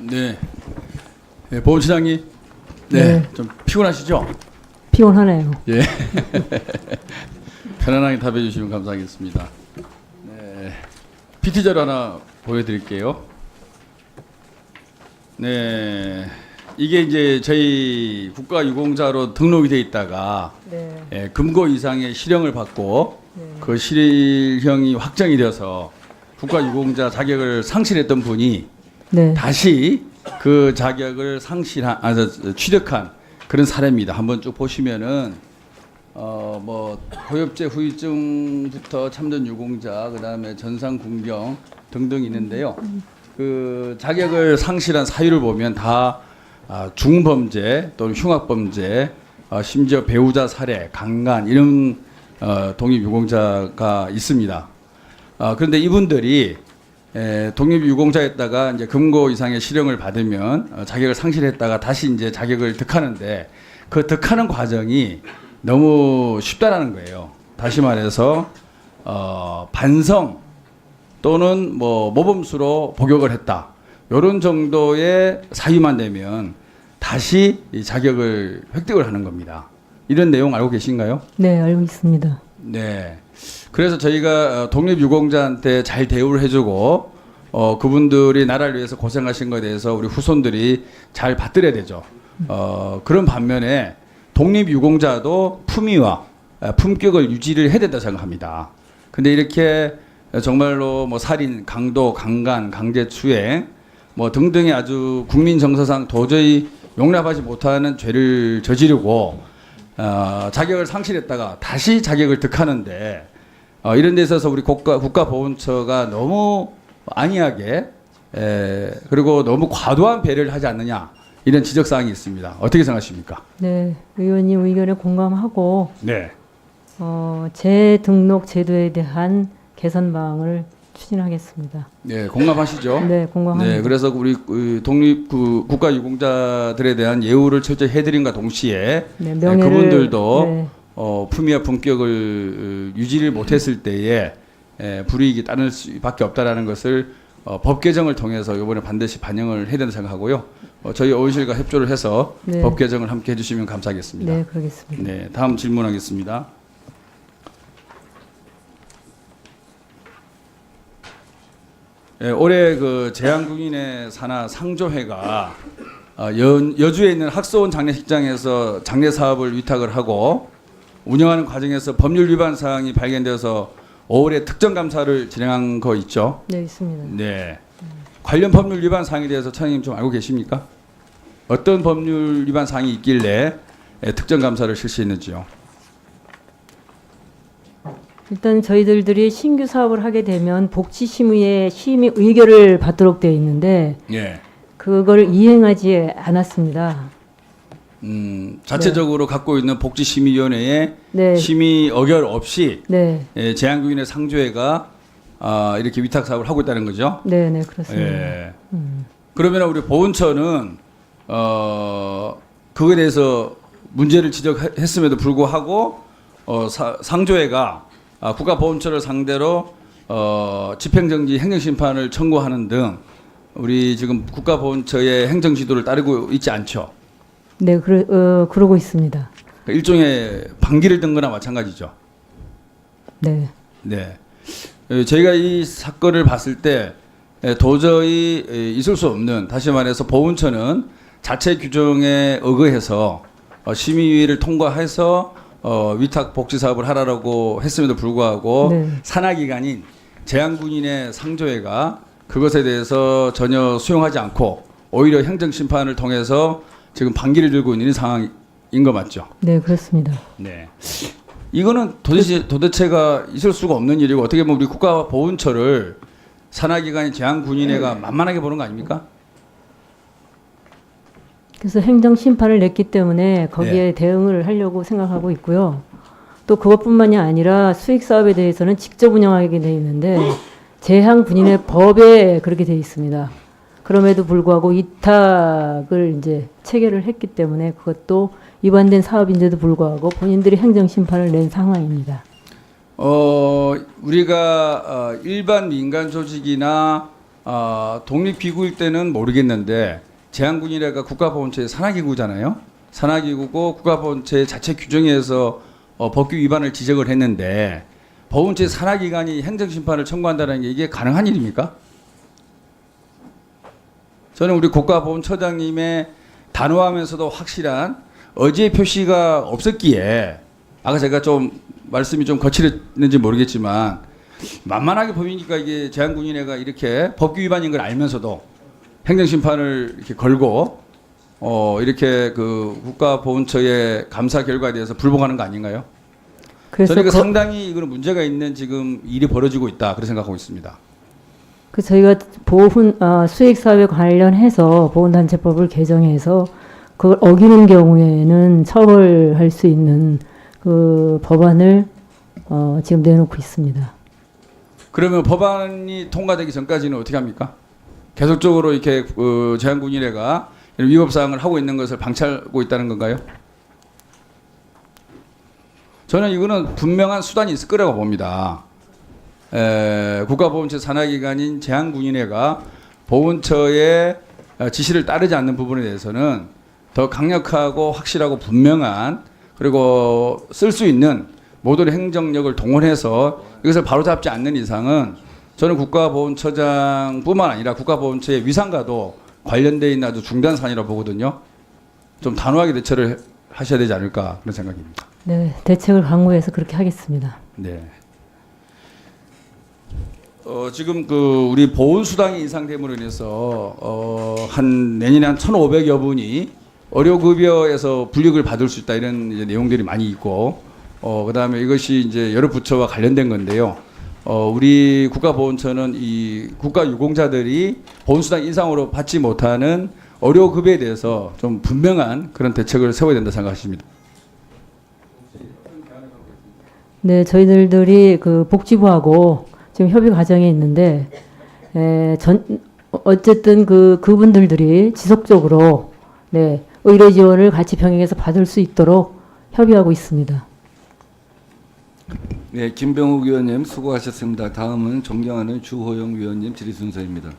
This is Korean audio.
네. 네 보훈시장님. 네. 네. 좀 피곤하시죠? 피곤하네요. 예. 편안하게 답해 주시면 감사하겠습니다. 네. PT 자료 하나 보여드릴게요. 네. 이게 이제 저희 국가유공자로 등록이 돼 있다가 네. 예, 금고 이상의 실형을 받고 네. 그 실형이 확정이 되어서 국가유공자 자격을 상실했던 분이 네. 다시 그 자격을 상실한 아, 취득한 그런 사례입니다. 한번 쭉 보시면은 어 뭐 고엽제 후유증부터 참전 유공자 그다음에 전상 군경 등등 있는데요. 그 자격을 상실한 사유를 보면 다 아, 중범죄 또는 흉악범죄 어, 심지어 배우자 살해, 강간 이런 어, 독립 유공자가 있습니다. 어, 그런데 이분들이 에, 독립유공자였다가 이제 금고 이상의 실형을 받으면 어, 자격을 상실했다가 다시 이제 자격을 득하는데 그 득하는 과정이 너무 쉽다라는 거예요. 다시 말해서 어, 반성 또는 뭐 모범수로 복역을 했다. 이런 정도의 사유만 되면 다시 이 자격을 획득을 하는 겁니다. 이런 내용 알고 계신가요? 네, 알고 있습니다. 네. 그래서 저희가 어, 독립유공자한테 잘 대우를 해주고 어, 그분들이 나라를 위해서 고생하신 것에 대해서 우리 후손들이 잘 받들어야 되죠. 어, 그런 반면에 독립유공자도 품위와 어, 품격을 유지를 해야 된다 생각합니다. 근데 이렇게 정말로 뭐 살인, 강도, 강간, 강제추행 뭐 등등의 아주 국민 정서상 도저히 용납하지 못하는 죄를 저지르고 어, 자격을 상실했다가 다시 자격을 득하는데 어, 이런 데 있어서 우리 국가 국가보훈처가 너무 안이하게 에, 그리고 너무 과도한 배려를 하지 않느냐 이런 지적 사항이 있습니다. 어떻게 생각하십니까? 네, 의원님 의견에 공감하고 네. 어, 재등록 제도에 대한 개선 방안을 추진하겠습니다. 네, 공감하시죠? 네, 공감합니다. 네, 그래서 우리 그 독립 그 국가 유공자들에 대한 예우를 철저히 해드림과 동시에 네, 네, 그분들도 네, 어, 품위와 품격을 어, 유지를 못했을 때에 에, 불이익이 따를 수밖에 없다라는 것을 어, 법 개정을 통해서 이번에 반드시 반영을 해야 된다 생각하고요. 어, 저희 의원실과 협조를 해서 네. 법 개정을 함께 해주시면 감사하겠습니다. 네, 그러겠습니다. 네, 다음 질문하겠습니다. 예, 올해 그 재향국인의 산하 상조회가 어, 여, 여주에 있는 학소원 장례식장에서 장례 사업을 위탁을 하고 운영하는 과정에서 법률 위반 사항이 발견되어서 5월에 특정 감사를 진행한 거 있죠. 네, 있습니다. 네. 관련 법률 위반 사항에 대해서 차장님 좀 알고 계십니까? 어떤 법률 위반 사항이 있길래 예, 특정 감사를 실시했는지요? 일단 저희들들이 신규 사업을 하게 되면 복지 심의의 심의 의결을 받도록 되어 있는데 예. 그걸 이행하지 않았습니다. 음, 자체적으로 갖고 있는 복지심의위원회의 네, 심의 의결 없이 네, 예, 제한국인의 상조회가 아, 이렇게 위탁 사업을 하고 있다는 거죠. 네, 네, 그렇습니다. 예. 음. 그러면 우리 보훈처는 어, 그거에 대해서 문제를 지적했음에도 불구하고 어, 사, 상조회가 아, 국가보훈처를 상대로 어, 집행정지 행정심판을 청구하는 등 우리 지금 국가보훈처의 행정지도를 따르고 있지 않죠. 네, 그러, 어, 그러고 있습니다. 그러니까 일종의 방기를 든 거나 마찬가지죠. 네, 네. 에, 저희가 이 사건을 봤을 때 에, 도저히 에, 있을 수 없는 다시 말해서 보훈처는 자체 규정에 의거해서 어, 심의위를 통과해서 어, 위탁 복지 사업을 하라고 했음에도 불구하고 네. 산하 기관인 재향군인의 상조회가 그것에 대해서 전혀 수용하지 않고 오히려 행정 심판을 통해서 지금 반기를 들고 있는 상황인 거 맞죠? 네, 그렇습니다. 네. 이거는 도대체 도대체가 있을 수가 없는 일이고 어떻게 보면 우리 국가 보훈처를 산하기관인 제한군인회가 만만하게 보는 거 아닙니까? 그래서 행정 심판을 냈기 때문에 거기에 네. 대응을 하려고 생각하고 있고요. 또 그것뿐만이 아니라 수익 사업에 대해서는 직접 운영하게 돼 있는데 재향 군인의 법에 그렇게 돼 있습니다. 그럼에도 불구하고 위탁을 이제 체결을 했기 때문에 그것도 위반된 사업인데도 불구하고 본인들이 행정 심판을 낸 상황입니다. 어, 우리가 어, 일반 민간 조직이나 아, 독립 기구일 때는 모르겠는데 제한군이라가 국가보훈처의 산하기구잖아요. 산하기구고 국가보훈처의 자체 규정에서 어, 법규 위반을 지적을 했는데 보훈처의 산하기관이 행정심판을 청구한다는 게 이게 가능한 일입니까? 저는 우리 국가보훈처장님의 단호하면서도 확실한 어지의 표시가 없었기에 아까 제가 좀 말씀이 좀 거칠었는지 모르겠지만 만만하게 보이니까 이게 제한군인회가 이렇게 법규 위반인 걸 알면서도 행정심판을 이렇게 걸고 어 이렇게 그 국가보훈처의 감사 결과에 대해서 불복하는 거 아닌가요? 그래서 저는 거- 상당히 이거는 문제가 있는 지금 일이 벌어지고 있다 그렇게 생각하고 있습니다. 그 저희가 보훈 아, 수익 사회 관련해서 보훈단체법을 개정해서 그걸 어기는 경우에는 처벌할 수 있는 그 법안을 어, 지금 내놓고 있습니다. 그러면 법안이 통과되기 전까지는 어떻게 합니까? 계속적으로 이렇게 어, 제한군인회가 위법 사항을 하고 있는 것을 방치하고 있다는 건가요? 저는 이거는 분명한 수단이 있을 거라고 봅니다. 에, 국가보훈처 산하기관인 제한군인회가 보훈처의 어, 지시를 따르지 않는 부분에 대해서는 더 강력하고 확실하고 분명한 그리고 쓸 수 있는 모든 행정력을 동원해서 이것을 바로잡지 않는 이상은 저는 국가보훈처장뿐만 아니라 국가보훈처의 위상과도 관련돼 있는 아주 중대한 사안이라고 보거든요. 좀 단호하게 대처를 해- 하셔야 되지 않을까 그런 생각입니다. 네, 대책을 강구해서 그렇게 하겠습니다. 네. 어, 지금 그 우리 보훈 수당이 인상됨으로 인해서 어, 한 내년에 한 1,500여 분이 의료급여에서 불이익을 받을 수 있다 이런 내용들이 많이 있고 어, 그다음에 이것이 이제 여러 부처와 관련된 건데요. 어, 우리 국가보훈처는 이 국가 유공자들이 보훈수당 인상으로 받지 못하는 의료급여에 대해서 좀 분명한 그런 대책을 세워야 된다 생각하십니다. 네, 저희들이 그 복지부하고 지금 협의 과정에 있는데 에, 전 어쨌든 그 그분들들이 지속적으로 네, 의료 지원을 같이 병행해서 받을 수 있도록 협의하고 있습니다. 네, 김병욱 위원님 수고하셨습니다. 다음은 존경하는 주호영 위원님 질의 순서입니다.